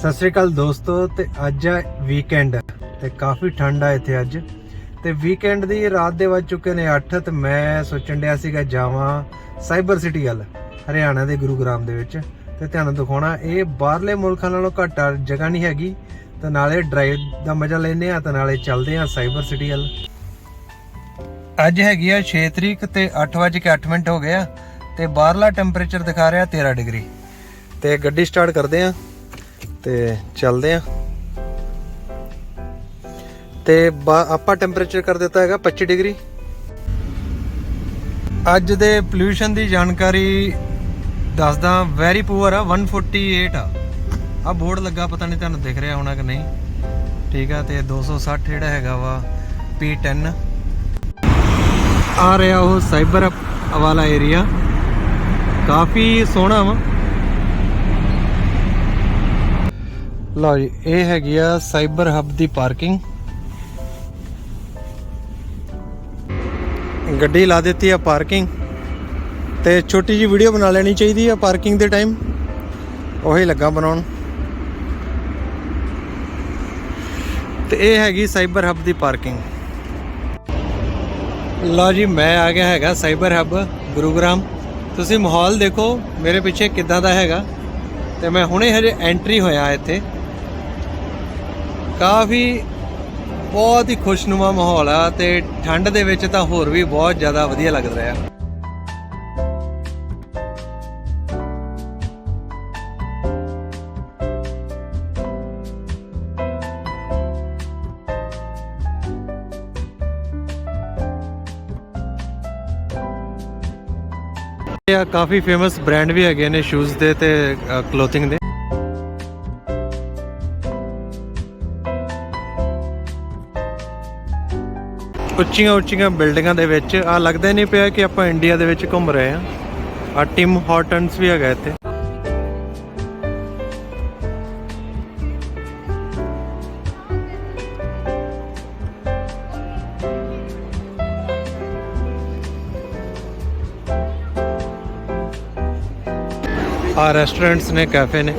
ਸਤਿ ਸ੍ਰੀ ਅਕਾਲ ਦੋਸਤੋ ਤੇ ਅੱਜ ਹੈ ਵੀਕਐਂਡ ਤੇ ਕਾਫੀ ਠੰਡ ਆ ਇੱਥੇ ਅੱਜ। ਤੇ ਵੀਕਐਂਡ ਦੀ ਰਾਤ ਦੇ ਵੱਜ ਚੁੱਕੇ ਨੇ 8 ਤੇ ਮੈਂ ਸੋਚਣ ਡਿਆ ਸੀਗਾ ਜਾਵਾਂ ਸਾਈਬਰ ਸਿਟੀ ਵੱਲ ਹਰਿਆਣਾ ਦੇ ਗੁਰੂਗ੍ਰਾਮ ਦੇ ਵਿੱਚ। ਤੇ ਤੁਹਾਨੂੰ ਦਿਖਾਉਣਾ ਇਹ ਬਾਹਰਲੇ ਮੁਲਕਾਂ ਨਾਲੋਂ ਘੱਟ ਆ, ਜਗ੍ਹਾ ਨਹੀਂ ਹੈਗੀ। ਤੇ ਨਾਲੇ ਡਰਾਈਵ ਦਾ ਮਜ਼ਾ ਲੈਨੇ ਆ ਤੇ ਨਾਲੇ ਚੱਲਦੇ ਆ ਸਾਈਬਰ ਸਿਟੀ ਵੱਲ। ਅੱਜ ਹੈਗੀ ਆ 6 ਤਰੀਕ ਤੇ 8:08 ਮਿੰਟ ਹੋ ਗਿਆ ਤੇ ਬਾਹਰਲਾ ਟੈਂਪਰੇਚਰ ਦਿਖਾ ਰਿਹਾ 13 ਡਿਗਰੀ। ਤੇ ਗੱਡੀ ਸਟਾਰਟ ਕਰਦੇ ਆ। ਤੇ ਚੱਲਦੇ ਆ। ਤੇ ਆਪਾਂ ਟੈਂਪਰੇਚਰ ਕਰ ਦਿੱਤਾ ਹੈਗਾ 25 ਡਿਗਰੀ। ਅੱਜ ਦੇ ਪੋਲੂਸ਼ਨ ਦੀ ਜਾਣਕਾਰੀ ਦੱਸਦਾ ਵੈਰੀ ਪੂਅਰ ਆ 148 ਆ। ਆ ਬੋਰਡ ਲੱਗਾ, ਪਤਾ ਨਹੀਂ ਤੁਹਾਨੂੰ ਦਿਖ ਰਿਹਾ ਹੋਣਾ ਕਿ ਨਹੀਂ। ਠੀਕ ਆ, ਤੇ 260 ਜਿਹੜਾ ਹੈਗਾ ਵਾ P10 ਆ ਰਿਹਾ ਉਹ ਸਾਈਬਰ ਵਾਲਾ ਏਰੀਆ ਕਾਫੀ ਸੋਹਣਾ ਵਾ। ਲਓ ਜੀ, ਇਹ ਹੈਗੀ ਆ ਸਾਈਬਰ ਹੱਬ ਦੀ ਪਾਰਕਿੰਗ। ਗੱਡੀ ਲਾ ਦਿੱਤੀ ਆ ਪਾਰਕਿੰਗ ਤੇ ਛੋਟੀ ਜੀ ਵੀਡੀਓ ਬਣਾ ਲੈਣੀ ਚਾਹੀਦੀ ਆ ਪਾਰਕਿੰਗ ਦੇ ਟਾਈਮ। ਉਹੀ ਲੱਗਾ ਬਣਾਉਣ। ਤੇ ਇਹ ਹੈਗੀ ਸਾਈਬਰ ਹੱਬ ਦੀ ਪਾਰਕਿੰਗ। ਲਓ ਜੀ, ਮੈਂ ਆ ਗਿਆ ਹੈਗਾ ਸਾਈਬਰ ਹੱਬ, ਗੁਰੂਗ੍ਰਾਮ। ਤੁਸੀਂ ਮਾਹੌਲ ਦੇਖੋ, ਮੇਰੇ ਪਿੱਛੇ ਕਿੱਦਾਂ ਦਾ ਹੈਗਾ। ਤੇ ਮੈਂ ਹੁਣੇ ਹਜੇ ਐਂਟਰੀ ਹੋਇਆ ਇੱਥੇ। ਕਾਫੀ ਬਹੁਤ ਹੀ ਖੁਸ਼ਨੁਮਾ ਮਾਹੌਲ ਆ ਤੇ ਠੰਡ ਦੇ ਵਿੱਚ ਤਾਂ ਹੋਰ ਵੀ ਬਹੁਤ ਜ਼ਿਆਦਾ ਵਧੀਆ ਲੱਗ ਰਿਹਾ। ਇਹ ਆ ਕਾਫੀ ਫੇਮਸ ਬ੍ਰਾਂਡ ਵੀ ਹੈਗੇ ਨੇ ਸ਼ੂਜ਼ ਦੇ ਤੇ ਕਲੋਥਿੰਗ ਦੇ। ਉੱਚੀਆਂ ਉੱਚੀਆਂ ਬਿਲਡਿੰਗਾਂ ਦੇ ਵਿੱਚ ਆ ਲੱਗਦਾ ਨਹੀਂ ਪਿਆ ਕਿ ਆਪਾਂ ਇੰਡੀਆ ਦੇ ਵਿੱਚ ਘੁੰਮ ਰਹੇ ਆ ਆ ਟਿਮ ਹਾਰਟਨਸ ਵੀ ਹੈਗਾ ਇੱਥੇ। ਆ ਰੈਸਟੋਰੈਂਟਸ ਨੇ ਕੈਫੇ ਨੇ।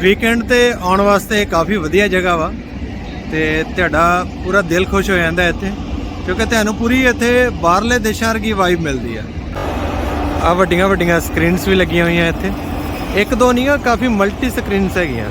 ਵੀਕਐਂਡ ਤੇ ਆਉਣ ਵਾਸਤੇ ਕਾਫੀ ਵਧੀਆ ਜਗ੍ਹਾ ਵਾ ਤੇ ਤੁਹਾਡਾ ਪੂਰਾ ਦਿਲ ਖੁਸ਼ ਹੋ ਜਾਂਦਾ ਇੱਥੇ, ਕਿਉਂਕਿ ਤੁਹਾਨੂੰ ਪੂਰੀ ਇੱਥੇ ਬਾਹਰਲੇ ਦੇਸ਼ਾਂ ਵਰਗੀ ਵਾਈਬ ਮਿਲਦੀ ਆ। ਆ ਵੱਡੀਆਂ ਵੱਡੀਆਂ ਸਕਰੀਨਸ ਵੀ ਲੱਗੀਆਂ ਹੋਈਆਂ ਇੱਥੇ। ਇੱਕ ਦੋ ਨਹੀਂ ਆ ਕਾਫੀ ਮਲਟੀ ਸਕਰੀਨਸ ਹੈਗੀਆਂ।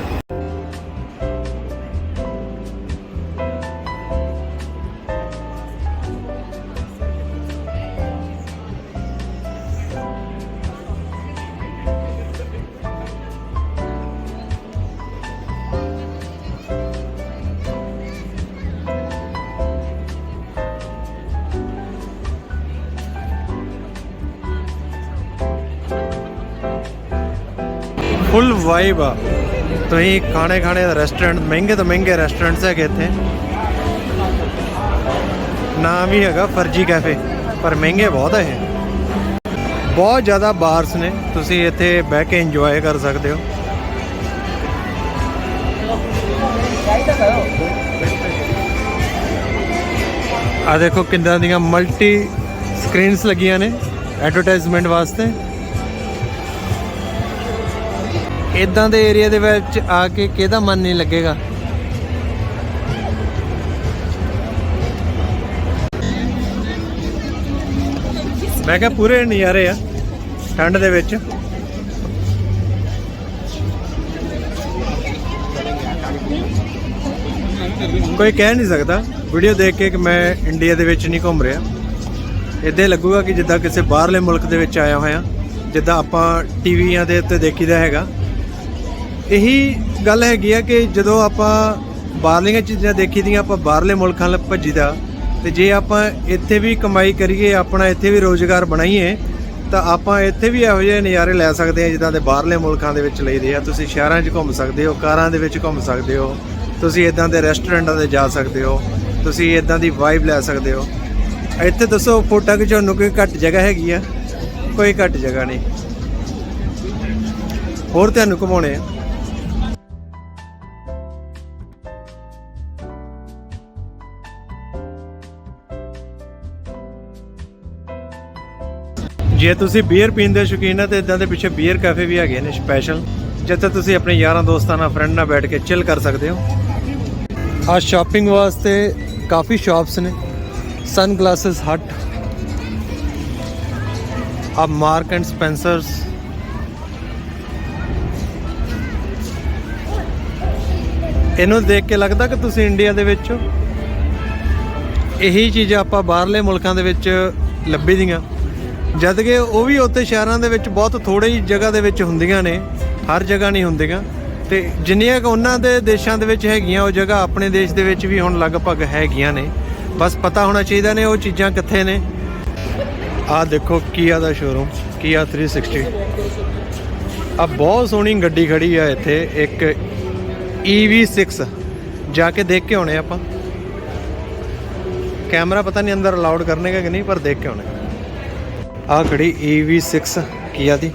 ਫੁੱਲ ਵਾਈਬ ਆ। ਤੁਸੀਂ ਖਾਣੇ ਖਾਣੇ ਦਾ ਰੈਸਟੋਰੈਂਟ ਮਹਿੰਗੇ ਤੋਂ ਮਹਿੰਗੇ ਰੈਸਟੋਰੈਂਟਸ ਹੈਗੇ ਇੱਥੇ। ਨਾਮ ਵੀ ਹੈਗਾ ਫਰਜੀ ਕੈਫੇ ਪਰ ਮਹਿੰਗੇ ਬਹੁਤ ਹੈ ਇਹ। ਬਹੁਤ ਜ਼ਿਆਦਾ ਬਾਰਸ ਨੇ, ਤੁਸੀਂ ਇੱਥੇ ਬਹਿ ਕੇ ਇੰਜੋਏ ਕਰ ਸਕਦੇ ਹੋ। ਆ ਦੇਖੋ ਕਿੰਦਾਂ ਦੀਆਂ ਮਲਟੀ ਸਕਰੀਨਸ ਲੱਗੀਆਂ ਨੇ ਐਡਵਰਟਾਈਜ਼ਮੈਂਟ ਵਾਸਤੇ। ਇਦਾਂ ਦੇ ਏਰੀਆ ਦੇ ਵਿੱਚ ਆ ਕੇ ਕਿਹਦਾ ਮਨ ਨਹੀਂ ਲੱਗੇਗਾ? ਮੈਂ ਕਿਹਾ ਪੂਰੇ ਨਜ਼ਾਰੇ ਆ, ਠੰਡ ਦੇ ਵਿੱਚ। ਕੋਈ ਕਹਿ ਨਹੀਂ ਸਕਦਾ। ਵੀਡੀਓ ਦੇਖ ਕੇ ਕਿ ਮੈਂ ਇੰਡੀਆ ਦੇ ਵਿੱਚ ਨਹੀਂ ਘੁੰਮ ਰਿਹਾ। ਇਦਾਂ ਲੱਗੂਗਾ ਕਿ ਜਿੱਦਾਂ ਕਿਸੇ ਬਾਹਰਲੇ ਮੁਲਕ ਦੇ ਵਿੱਚ ਆਇਆ ਹੋਇਆ। ਜਿੱਦਾਂ ਆਪਾਂ ਟੀਵੀਆਂ ਦੇ ਉੱਤੇ ਦੇਖੀਦਾ ਹੈਗਾ। ਇਹੀ ਗੱਲ ਹੈਗੀ ਆ ਕਿ ਜਦੋਂ ਆਪਾਂ ਬਾਹਰਲੀਆਂ ਚੀਜ਼ਾਂ ਦੇਖੀ ਦੀਆਂ, ਆਪਾਂ ਬਾਹਰਲੇ ਮੁਲਕਾਂ ਵੱਲ ਭੱਜੀਦਾ, ਤੇ ਜੇ ਆਪਾਂ ਇੱਥੇ ਵੀ ਕਮਾਈ ਕਰੀਏ, ਆਪਣਾ ਇੱਥੇ ਵੀ ਰੋਜ਼ਗਾਰ ਬਣਾਈਏ, ਤਾਂ ਆਪਾਂ ਇੱਥੇ ਵੀ ਇਹੋ ਜਿਹੇ ਨਜ਼ਾਰੇ ਲੈ ਸਕਦੇ ਹਾਂ ਜਿੱਦਾਂ ਦੇ ਬਾਹਰਲੇ ਮੁਲਕਾਂ ਦੇ ਵਿੱਚ ਲਈਦੇ ਆ। ਤੁਸੀਂ ਸ਼ਹਿਰਾਂ 'ਚ ਘੁੰਮ ਸਕਦੇ ਹੋ, ਕਾਰਾਂ ਦੇ ਵਿੱਚ ਘੁੰਮ ਸਕਦੇ ਹੋ, ਤੁਸੀਂ ਇਦਾਂ ਦੇ ਰੈਸਟੋਰੈਂਟਾਂ ਤੇ ਜਾ ਸਕਦੇ ਹੋ, ਤੁਸੀਂ ਇਦਾਂ ਦੀ ਵਾਈਬ ਲੈ ਸਕਦੇ ਹੋ। ਇੱਥੇ ਦੱਸੋ, ਫੋਟੋ ਖਿਚਾਉਣ ਨੂੰ ਕੋਈ ਘੱਟ ਜਗ੍ਹਾ ਹੈਗੀ ਆ? ਕੋਈ ਘੱਟ ਜਗ੍ਹਾ ਨਹੀਂ। ਹੋਰ ਤੁਹਾਨੂੰ ਘੁਮਾਉਣੇ ਆ। ਜੇ ਤੁਸੀਂ ਬੀਅਰ ਪੀਣ ਦੇ ਸ਼ੌਕੀਨ ਆ ਤੇ ਇਦਾਂ ਦੇ ਪਿੱਛੇ ਬੀਅਰ ਕੈਫੇ ਵੀ ਹੈਗੇ ਨੇ ਸਪੈਸ਼ਲ ਜਿੱਥੇ ਤੁਸੀਂ ਆਪਣੇ ਯਾਰਾਂ ਦੋਸਤਾਂ ਨਾਲ ਫਰੈਂਡ ਨਾਲ ਬੈਠ ਕੇ ਚਿਲ ਕਰ ਸਕਦੇ ਹੋ। ਆ ਸ਼ਾਪਿੰਗ ਵਾਸਤੇ ਕਾਫੀ ਸ਼ਾਪਸ ਨੇ। ਸਨ ਗਲਾਸਸ ਹਟ ਆ ਮਾਰਕ ਐਂਡ ਸਪੈਂਸਰਸ ਇਹਨੂੰ ਦੇਖ ਕੇ ਲੱਗਦਾ ਕਿ ਤੁਸੀਂ ਇੰਡੀਆ ਦੇ ਵਿੱਚ ਇਹੀ ਚੀਜ਼ਾਂ ਆਪਾਂ ਬਾਹਰਲੇ ਮੁਲਕਾਂ ਦੇ ਵਿੱਚ ਲੱਭੀ ਦੀਆਂ। ਜਦ ਕਿ ਉਹ ਵੀ ਉੱਥੇ ਸ਼ਹਿਰਾਂ ਦੇ ਵਿੱਚ ਬਹੁਤ ਥੋੜੀ ਜਿਹੀ ਜਗ੍ਹਾ ਦੇ ਵਿੱਚ ਹੁੰਦੀਆਂ ਨੇ, ਹਰ ਜਗ੍ਹਾ ਨਹੀਂ ਹੁੰਦੀਆਂ। ਤੇ ਜਿੰਨੀਆਂ ਕੁ ਉਹਨਾਂ ਦੇ ਦੇਸ਼ਾਂ ਦੇ ਵਿੱਚ ਹੈਗੀਆਂ, ਉਹ ਜਗ੍ਹਾ ਆਪਣੇ ਦੇਸ਼ ਦੇ ਵਿੱਚ ਵੀ ਹੁਣ ਲਗਭਗ ਹੈਗੀਆਂ ਨੇ। ਬਸ ਪਤਾ ਹੋਣਾ ਚਾਹੀਦਾ ਨੇ ਉਹ ਚੀਜ਼ਾਂ ਕਿੱਥੇ ਨੇ। ਆਹ ਦੇਖੋ ਕੀਆ ਦਾ ਸ਼ੋਰੂਮ ਕੀਆ 360 ਆ ਬਹੁਤ ਸੋਹਣੀ ਗੱਡੀ ਖੜੀ ਆ ਇੱਥੇ, ਇੱਕ EV6 ਜਾ ਕੇ ਦੇਖ ਕੇ ਆਉਣੇ ਆਪਾਂ। ਕੈਮਰਾ ਪਤਾ ਨਹੀਂ ਅੰਦਰ ਅਲਾਉਡ ਕਰਨੇਗਾ ਕਿ ਨਹੀਂ, ਪਰ ਦੇਖ ਕੇ ਆਉਣੇ। ਆ ਖੜੀ EV6 ਕੀਆ ਦੀ?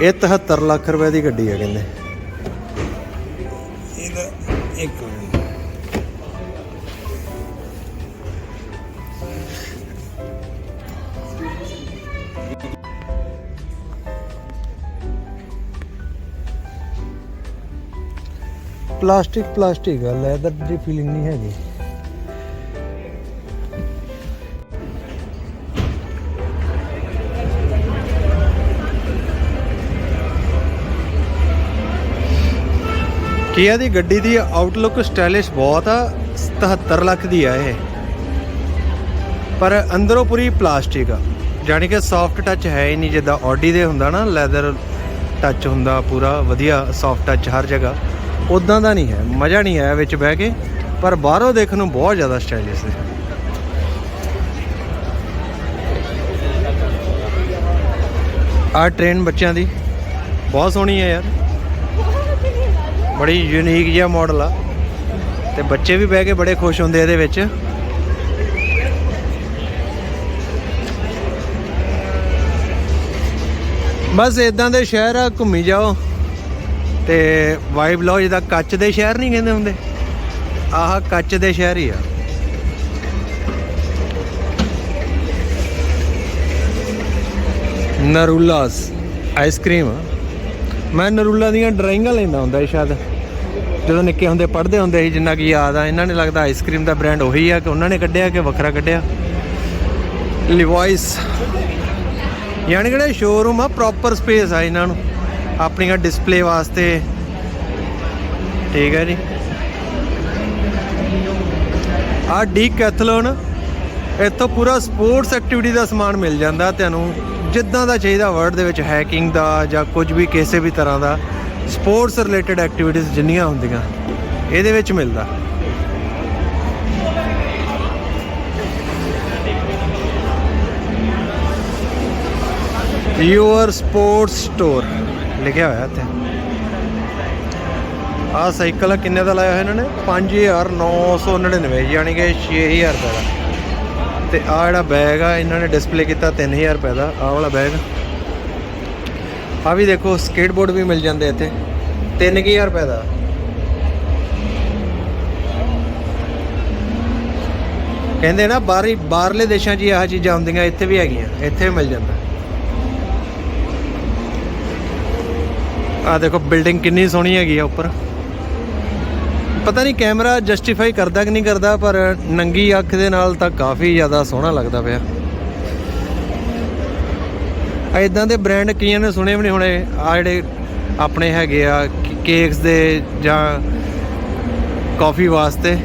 ਇਹ 73 ਲੱਖ ਰੁਪਏ ਦੀ ਗੱਡੀ ਆ ਕਹਿੰਦੇ। ਇਹਦਾ ਇੱਕ ਮਿੰਟ ਪਲਾਸਟਿਕ ਪਲਾਸਟਿਕ ਆ ਲੈਦਰ ਦੀ ਫੀਲਿੰਗ ਨਹੀਂ ਹੈਗੀ। ਕੀਆ ਦੀ ਗੱਡੀ ਦੀ ਆਊਟਲੁੱਕ ਸਟਾਈਲਿਸ਼ ਬਹੁਤ ਆ 77 ਲੱਖ ਦੀ ਆ ਇਹ। ਪਰ ਅੰਦਰੋਂ ਪੂਰੀ ਪਲਾਸਟਿਕ ਆ। ਜਾਣੀ ਕਿ ਸੌਫਟ ਟੱਚ ਹੈ ਹੀ ਨਹੀਂ, ਜਿੱਦਾਂ ਆਡੀ ਦੇ ਹੁੰਦਾ ਨਾ ਲੈਦਰ ਟੱਚ ਹੁੰਦਾ ਪੂਰਾ, ਵਧੀਆ ਸੌਫਟ ਟੱਚ ਹਰ ਜਗ੍ਹਾ। ਉਦਾਂ ਦਾ ਨਹੀਂ ਹੈ, ਮਜ਼ਾ ਨਹੀਂ ਆਇਆ ਵਿੱਚ ਬਹਿ ਕੇ, ਪਰ ਬਾਹਰੋਂ ਦੇਖਣ ਨੂੰ ਬਹੁਤ ਜ਼ਿਆਦਾ ਸਟਾਈਲਿਸ਼ ਹੈ। ਆ ਟ੍ਰੇਨ ਬੱਚਿਆਂ ਦੀ, ਬਹੁਤ ਸੋਹਣੀ ਹੈ ਯਾਰ। ਬੜੀ ਯੂਨੀਕ ਜਿਹਾ ਮਾਡਲ ਆ। ਤੇ ਬੱਚੇ ਵੀ ਬਹਿ ਕੇ ਬੜੇ ਖੁਸ਼ ਹੁੰਦੇ ਇਹਦੇ ਵਿੱਚ। ਬਸ ਇਦਾਂ ਦੇ ਸ਼ਹਿਰ ਆ, ਘੁੰਮੀ ਜਾਓ। ਤੇ ਵਾਈਬ ਲਓ ਜਿਹਦਾ ਕੱਚ ਦੇ ਸ਼ਹਿਰ ਨਹੀਂ ਕਹਿੰਦੇ ਹੁੰਦੇ। ਆਹ ਕੱਚ ਦੇ ਸ਼ਹਿਰ ਹੀ ਆ। ਨਰੂਲਾਸ ਆਈਸਕ੍ਰੀਮ ਮੈਂ ਨਰੂਲਾ ਦੀਆਂ ਡਰਾਇੰਗਾਂ ਲੈਂਦਾ ਹੁੰਦਾ ਸ਼ਾਇਦ। ਜਦੋਂ ਨਿੱਕੇ ਹੁੰਦੇ ਪੜ੍ਹਦੇ ਹੁੰਦੇ ਸੀ, ਜਿੰਨਾ ਕੀ ਯਾਦ ਆ, ਇਹਨਾਂ ਨੇ ਲੱਗਦਾ ਆਈਸਕ੍ਰੀਮ ਦਾ ਬ੍ਰਾਂਡ ਉਹੀ ਆ ਕਿ ਉਹਨਾਂ ਨੇ ਕੱਢਿਆ ਕਿ ਵੱਖਰਾ ਕੱਢਿਆ? ਲਿਵਾਇਸ ਯਾਨੀ ਕਿ ਸ਼ੋਰੂਮ ਆ ਪ੍ਰੋਪਰ ਸਪੇਸ ਆ ਇਹਨਾਂ ਨੂੰ, ਆਪਣੀਆਂ ਡਿਸਪਲੇ ਵਾਸਤੇ। ਠੀਕ ਹੈ ਜੀ। ਆ ਡੀ ਕੈਥਲੋਨ ਇੱਥੋਂ ਪੂਰਾ ਸਪੋਰਟਸ ਐਕਟੀਵਿਟੀ ਦਾ ਸਮਾਨ ਮਿਲ ਜਾਂਦਾ ਤੁਹਾਨੂੰ, ਜਿੱਦਾਂ ਦਾ ਚਾਹੀਦਾ ਵਰਲਡ ਦੇ ਵਿੱਚ ਹੈਕਿੰਗ ਦਾ ਜਾਂ ਕੁਝ ਵੀ ਕਿਸੇ ਵੀ ਤਰ੍ਹਾਂ ਦਾ। ਸਪੋਰਟਸ ਰਿਲੇਟਡ ਐਕਟੀਵਿਟੀਜ਼ ਜਿੰਨੀਆਂ ਹੁੰਦੀਆਂ, ਇਹਦੇ ਵਿੱਚ ਮਿਲਦਾ। ਯੂਅਰ ਸਪੋਰਟਸ ਸਟੋਰ ਲਿਖਿਆ ਹੋਇਆ ਇੱਥੇ। ਆਹ ਸਾਈਕਲ ਕਿੰਨੇ ਦਾ ਲਾਇਆ ਹੋਇਆ ਇਹਨਾਂ ਨੇ? 5999 ਯਾਨੀ ਕਿ 6000 ਰੁਪਏ ਦਾ। ਤੇ ਆਹ ਜਿਹੜਾ ਬੈਗ ਆ, ਇਹਨਾਂ ਨੇ ਡਿਸਪਲੇ ਕੀਤਾ 3000 ਰੁਪਏ ਦਾ। ਆਹ ਵਾਲਾ ਬੈਗ ਆ ਵੀ ਦੇਖੋ ਸਕੇਟਬੋਰਡ ਵੀ ਮਿਲ ਜਾਂਦੇ ਇੱਥੇ। 3000 ਰੁਪਏ ਦਾ। ਕਹਿੰਦੇ ਨਾ, ਬਾਹਰੀ ਬਾਹਰਲੇ ਦੇਸ਼ਾਂ 'ਚ ਹੀ ਆਹ ਚੀਜ਼ਾਂ ਹੁੰਦੀਆਂ, ਇੱਥੇ ਵੀ ਹੈਗੀਆਂ, ਇੱਥੇ ਵੀ ਮਿਲ ਜਾਂਦਾ। ਆ ਦੇਖੋ, ਬਿਲਡਿੰਗ ਕਿੰਨੀ ਸੋਹਣੀ ਹੈਗੀ ਆ ਉੱਪਰ। ਪਤਾ ਨਹੀਂ ਕੈਮਰਾ ਜਸਟੀਫਾਈ ਕਰਦਾ ਕਿ ਨਹੀਂ ਕਰਦਾ, ਪਰ ਨੰਗੀ ਅੱਖ ਦੇ ਨਾਲ ਤਾਂ ਕਾਫੀ ਜ਼ਿਆਦਾ ਸੋਹਣਾ ਲੱਗਦਾ ਪਿਆ। ਆ ਦੇ ਬ੍ਰਾਂਡ ਕਈਆਂ ਨੇ ਸੁਣੇ ਵੀ ਨਹੀਂ ਹੋਣੇ। ਆ ਜਿਹੜੇ ਆਪਣੇ ਹੈਗੇ ਆ ਕੇਕਸ ਦੇ ਜਾਂ ਕਾਫੀ ਵਾਸਤੇ।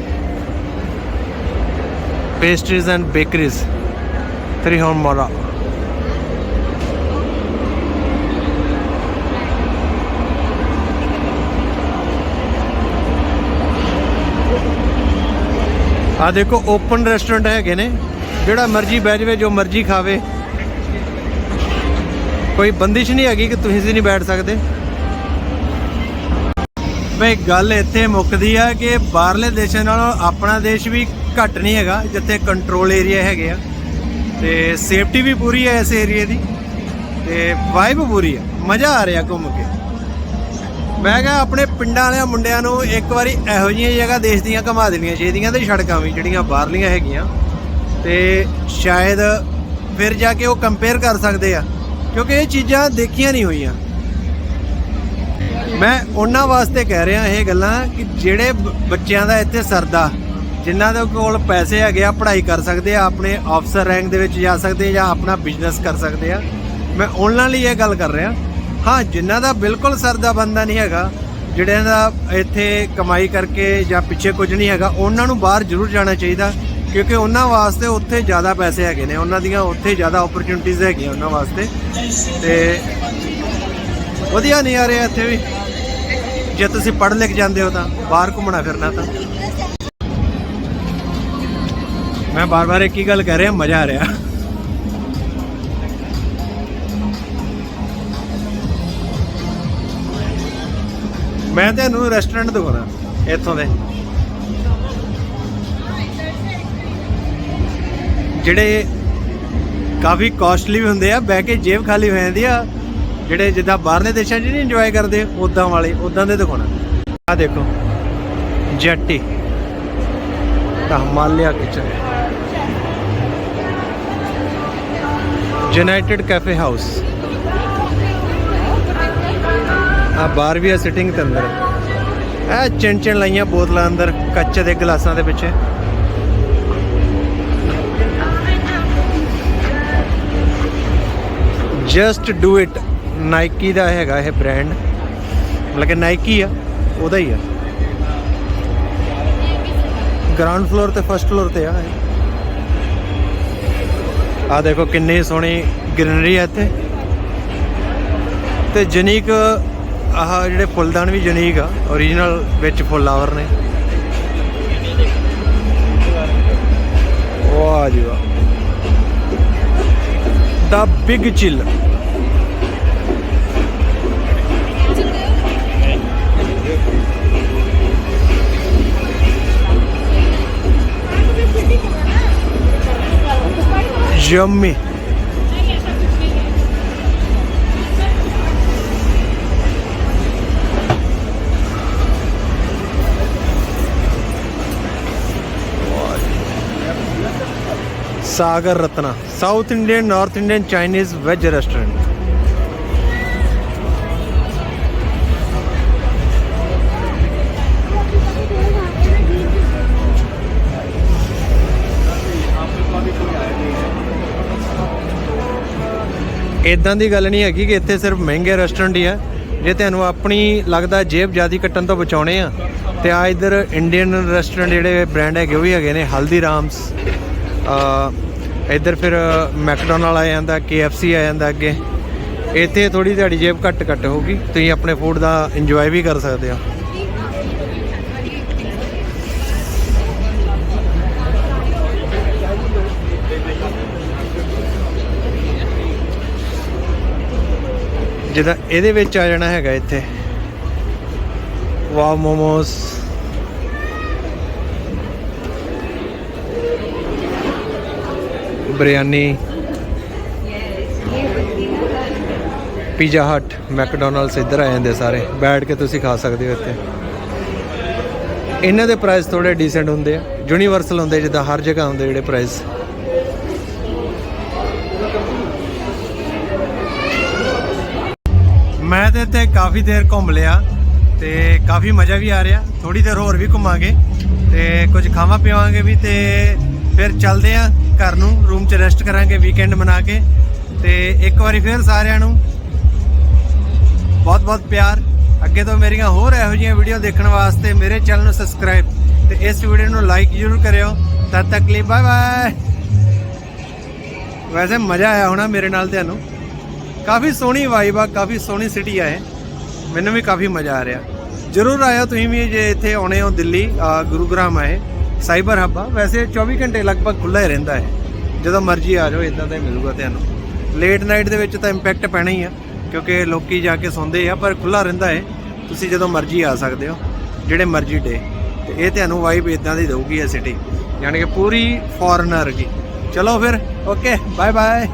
Pastries and bakeries Theobroma ਆ ਦੇਖੋ ਓਪਨ ਰੈਸਟੋਰੈਂਟ ਹੈਗੇ ਨੇ। ਜਿਹੜਾ ਮਰਜ਼ੀ ਬਹਿ ਜਾਵੇ, ਜੋ ਮਰਜ਼ੀ ਖਾਵੇ। ਕੋਈ ਬੰਦਿਸ਼ ਨਹੀਂ ਹੈਗੀ ਕਿ ਤੁਸੀਂ ਸੀ ਨਹੀਂ ਬੈਠ ਸਕਦੇ। ਬਈ ਗੱਲ ਇੱਥੇ ਮੁੱਕਦੀ ਆ ਕਿ ਬਾਹਰਲੇ ਦੇਸ਼ਾਂ ਨਾਲੋਂ ਆਪਣਾ ਦੇਸ਼ ਵੀ ਘੱਟ ਨਹੀਂ ਹੈਗਾ, ਜਿੱਥੇ ਕੰਟਰੋਲ ਏਰੀਆ ਹੈਗੇ ਆ। ਤੇ ਸੇਫਟੀ ਵੀ ਪੂਰੀ ਹੈ ਇਸ ਏਰੀਆ ਦੀ, ਤੇ ਵਾਈਬ ਪੂਰੀ ਆ। ਮਜ਼ਾ ਆ ਰਿਹਾ ਘੁੰਮ ਕੇ। ਮੈਂ ਕਿਹਾ ਆਪਣੇ ਪਿੰਡਾਂ ਵਾਲਿਆਂ ਮੁੰਡਿਆਂ ਨੂੰ ਇੱਕ ਵਾਰੀ ਇਹੋ ਜਿਹੀਆਂ ਜਗ੍ਹਾ ਦੇਸ਼ ਦੀਆਂ ਘੁਮਾ ਦੇਣੀਆਂ ਚਾਹੀਦੀਆਂ ਤੇ ਸੜਕਾਂ ਵੀ, ਜਿਹੜੀਆਂ ਬਾਹਰਲੀਆਂ ਹੈਗੀਆਂ। ਤੇ ਸ਼ਾਇਦ ਫਿਰ ਜਾ ਕੇ ਉਹ ਕੰਪੇਅਰ ਕਰ ਸਕਦੇ ਆ। ਕਿਉਂਕਿ ਇਹ ਚੀਜ਼ਾਂ ਦੇਖੀਆਂ ਨਹੀਂ ਹੋਈਆਂ। ਮੈਂ ਉਹਨਾਂ ਵਾਸਤੇ ਕਹਿ ਰਿਹਾ ਇਹ ਗੱਲਾਂ ਕਿ ਜਿਹੜੇ ਬ- ਬੱਚਿਆਂ ਦਾ ਇੱਥੇ ਸਰਦਾ, ਜਿਨ੍ਹਾਂ ਦੇ ਕੋਲ ਪੈਸੇ ਹੈਗੇ ਆ, ਪੜ੍ਹਾਈ ਕਰ ਸਕਦੇ ਆ, ਆਪਣੇ ਅਫਸਰ ਰੈਂਕ ਦੇ ਵਿੱਚ ਜਾ ਸਕਦੇ ਜਾਂ ਆਪਣਾ ਬਿਜ਼ਨਸ ਕਰ ਸਕਦੇ ਆ, ਮੈਂ ਉਹਨਾਂ ਲਈ ਇਹ ਗੱਲ ਕਰ ਰਿਹਾ। ਹਾਂ, ਜਿਨ੍ਹਾਂ ਦਾ ਬਿਲਕੁਲ ਸਰਦਾ ਬੰਦਾ ਨਹੀਂ ਹੈਗਾ, ਜਿਹੜਿਆਂ ਦਾ ਇੱਥੇ ਕਮਾਈ ਕਰਕੇ ਜਾਂ ਪਿੱਛੇ ਕੁਝ ਨਹੀਂ ਹੈਗਾ, ਉਹਨਾਂ ਨੂੰ ਬਾਹਰ ਜ਼ਰੂਰ ਜਾਣਾ ਚਾਹੀਦਾ। ਕਿਉਂਕਿ ਉਹਨਾਂ ਵਾਸਤੇ ਉੱਥੇ ਜ਼ਿਆਦਾ ਪੈਸੇ ਹੈਗੇ ਨੇ, ਉਹਨਾਂ ਦੀਆਂ ਉੱਥੇ ਜ਼ਿਆਦਾ ਓਪਰਚੁਨਿਟੀਜ਼ ਹੈਗੀਆਂ ਉਹਨਾਂ ਵਾਸਤੇ। ਤੇ ਵਧੀਆ ਨਹੀਂ ਆ ਰਿਹਾ ਇੱਥੇ ਵੀ। ਜੇ ਤੁਸੀਂ ਪੜ੍ਹ ਲਿਖ ਜਾਂਦੇ ਹੋ ਤਾਂ, ਬਾਹਰ ਘੁੰਮਣਾ ਫਿਰਨਾ ਤਾਂ। ਮੈਂ ਬਾਰ-ਬਾਰ ਇੱਕ ਹੀ ਗੱਲ ਕਹਿ ਰਿਹਾ, ਮਜ਼ਾ ਆ ਰਿਹਾ। ਮੈਂ ਤੁਹਾਨੂੰ ਰੈਸਟੋਰੈਂਟ ਦਿਖਾਉਣਾ, ਇੱਥੋਂ ਦੇ। ਜਿਹੜੇ ਕਾਫੀ ਕਾਸਟਲੀ ਵੀ ਹੁੰਦੇ ਆ, ਬਹਿ ਕੇ ਜੇਬ ਖਾਲੀ ਹੋ ਜਾਂਦੀ ਆ। ਜਿਹੜੇ ਜਿੱਦਾਂ ਬਾਹਰਲੇ ਦੇਸ਼ਾਂ 'ਚ ਨਹੀਂ ਇੰਜੋਏ ਕਰਦੇ ਉਦਾਂ ਵਾਲੇ ਉਦਾਂ ਦੇ ਦਿਖਾਉਣਾ। ਆ ਦੇਖੋ, ਜੱਟੀ। ਦਾ Himalaya kitchen united cafe house ਆ ਬਾਹਰ ਵੀ ਆ ਸਿਟਿੰਗ ਤੇ ਅੰਦਰ। ਇਹ ਚਿਣ ਚਿਣ ਲਾਈਆਂ ਬੋਤਲਾਂ ਅੰਦਰ, ਕੱਚ ਦੇ ਗਲਾਸਾਂ ਦੇ ਪਿੱਛੇ। ਜਸਟ ਡੂ ਇਟ ਨਾਈਕੀ ਦਾ ਹੈਗਾ ਇਹ ਬ੍ਰਾਂਡ ਮਤਲਬ ਕਿ ਨਾਈਕੀ ਆ, ਉਹਦਾ ਹੀ ਆ। ਗਰਾਊਂਡ ਫਲੋਰ ਤੇ ਫਸਟ ਫਲੋਰ ਤੇ ਆ ਆ ਦੇਖੋ ਕਿੰਨੀ ਸੋਹਣੀ ਗ੍ਰੀਨਰੀ ਹੈ ਇੱਥੇ। ਤੇ ਜਨੀਕ ਆਹ ਜਿਹੜੇ ਫੁੱਲਦਾਨ ਵੀ ਜਨੀਕ ਆ origignal ਵਿੱਚ ਫੁੱਲਾਵਰ ਨੇ। ਵਾਹ ਜੀ ਵਾਹ। ਦਾ big chill. yummy Sagar Ratna south Indian north Indian Chinese veg restaurant ਇਦਾਂ ਦੀ ਗੱਲ ਨਹੀਂ ਹੈਗੀ ਕਿ ਇੱਥੇ ਸਿਰਫ ਮਹਿੰਗੇ ਰੈਸਟੋਰੈਂਟ ਹੀ ਆ। ਜੇ ਤੁਹਾਨੂੰ ਆਪਣੀ ਲੱਗਦਾ ਜੇਬ ਜਿਆਦੀ ਕੱਟਣ ਤੋਂ ਬਚਾਉਣੇ ਆ, ਤੇ ਆ ਇਧਰ ਇੰਡੀਅਨ ਰੈਸਟੋਰੈਂਟ ਜਿਹੜੇ ਬ੍ਰਾਂਡ ਹੈਗੇ, ਉਹ ਵੀ ਹੈਗੇ ਨੇ, ਹਲਦੀਰਾਮਸ। ਇੱਧਰ ਫਿਰ ਮੈਕਡੋਨਲਡ ਆ ਜਾਂਦਾ KFC ਆ ਜਾਂਦਾ ਅੱਗੇ। ਇੱਥੇ ਥੋੜੀ ਤੁਹਾਡੀ ਜੇਬ ਘੱਟ ਘੱਟ ਹੋਊਗੀ, ਤੁਸੀਂ ਆਪਣੇ ਫੂਡ ਦਾ ਇੰਜੋਏ ਵੀ ਕਰ ਸਕਦੇ ਹੋ। ਜਿਹਦਾ ਇਹਦੇ ਵਿੱਚ ਆ ਜਾਣਾ ਹੈਗਾ ਇੱਥੇ। Wow momos. Biryani Pizza Hut McDonald's ਇੱਧਰ ਆ ਜਾਂਦੇ ਸਾਰੇ। ਬੈਠ ਕੇ ਤੁਸੀਂ ਖਾ ਸਕਦੇ ਹੋ ਇੱਥੇ। ਇਹਨਾਂ ਦੇ ਪ੍ਰਾਈਸ ਥੋੜੇ ਡੀਸੈਂਟ ਹੁੰਦੇ ਆ। ਯੂਨੀਵਰਸਲ ਹੁੰਦੇ ਜਿੱਦਾਂ ਹਰ ਜਗ੍ਹਾ ਹੁੰਦੇ ਜਿਹੜੇ ਪ੍ਰਾਈਸ ਮੈਂ ਤੇ ਇੱਥੇ ਕਾਫੀ ਦੇਰ ਘੁੰਮ ਲਿਆ ਤੇ ਕਾਫੀ ਮਜ਼ਾ ਵੀ ਆ ਰਿਹਾ। ਥੋੜੀ ਦੇਰ ਹੋਰ ਵੀ ਘੁੰਮਾਂਗੇ ਤੇ ਕੁਝ ਖਾਵਾਂ ਪੀਵਾਂਗੇ ਵੀ ਤੇ ਫਿਰ ਚੱਲਦੇ ਆ ਘਰ ਨੂੰ ਰੂਮ 'ਚ ਰੈਸਟ ਕਰਾਂਗੇ ਵੀਕਐਂਡ ਮਨਾ ਕੇ। ਤੇ ਇੱਕ ਵਾਰੀ ਫਿਰ ਸਾਰਿਆਂ ਨੂੰ ਬਹੁਤ ਬਹੁਤ ਪਿਆਰ। ਅੱਗੇ ਤੋਂ ਮੇਰੀਆਂ ਹੋਰ ਇਹੋ ਜਿਹੀਆਂ ਵੀਡੀਓ ਦੇਖਣ ਵਾਸਤੇ ਮੇਰੇ ਚੈਨਲ ਨੂੰ ਸਬਸਕ੍ਰਾਈਬ ਤੇ ਇਸ ਵੀਡੀਓ ਨੂੰ ਲਾਈਕ ਜ਼ਰੂਰ ਕਰਿਓ। ਤਦ ਤੱਕ ਲਈ ਬਾਏ ਬਾਏ ਵੈਸੇ ਮਜ਼ਾ ਆਇਆ ਹੋਣਾ ਮੇਰੇ ਨਾਲ ਤੁਹਾਨੂੰ ਕਾਫੀ ਸੋਹਣੀ ਵਾਈਬ ਆ, ਕਾਫੀ ਸੋਹਣੀ ਸਿਟੀ ਆ ਇਹ। ਮੈਨੂੰ ਵੀ ਕਾਫੀ ਮਜ਼ਾ ਆ ਰਿਹਾ। ਜਰੂਰ ਆਇਓ ਤੁਸੀਂ ਵੀ ਜੇ ਇੱਥੇ ਆਉਣੇ ਹੋ ਦਿੱਲੀ, ਅਹ ਗੁਰੂਗ੍ਰਾਮ ਆਏ ਸਾਈਬਰ ਹੱਬ ਆ ਵੈਸੇ 24 ਘੰਟੇ ਲਗਭਗ ਖੁੱਲਾ ਹੀ ਰਹਿੰਦਾ ਹੈ। ਜਦੋਂ ਮਰਜ਼ੀ ਆ ਜਾਓ ਇਦਾਂ ਦਾ ਹੀ ਮਿਲੂਗਾ ਤੁਹਾਨੂੰ। ਲੇਟ ਨਾਈਟ ਦੇ ਵਿੱਚ ਤਾਂ ਇੰਪੈਕਟ ਪੈਣਾ ਹੀ ਆ, ਕਿਉਂਕਿ ਲੋਕੀ ਜਾ ਕੇ ਸੌਂਦੇ ਆ, ਪਰ ਖੁੱਲਾ ਰਹਿੰਦਾ ਹੈ। ਤੁਸੀਂ ਜਦੋਂ ਮਰਜ਼ੀ ਆ ਸਕਦੇ ਹੋ, ਜਿਹੜੇ ਮਰਜ਼ੀ ਡੇ। ਤੇ ਇਹ ਤੁਹਾਨੂੰ ਵਾਈਬ ਇਦਾਂ ਦੀ ਦਊਗੀ ਇਹ ਸਿਟੀ ਯਾਨੀ ਕਿ ਪੂਰੀ ਫੋਰਨਰ ਕੀ ਚਲੋ ਫਿਰ ਓਕੇ ਬਾਏ ਬਾਏ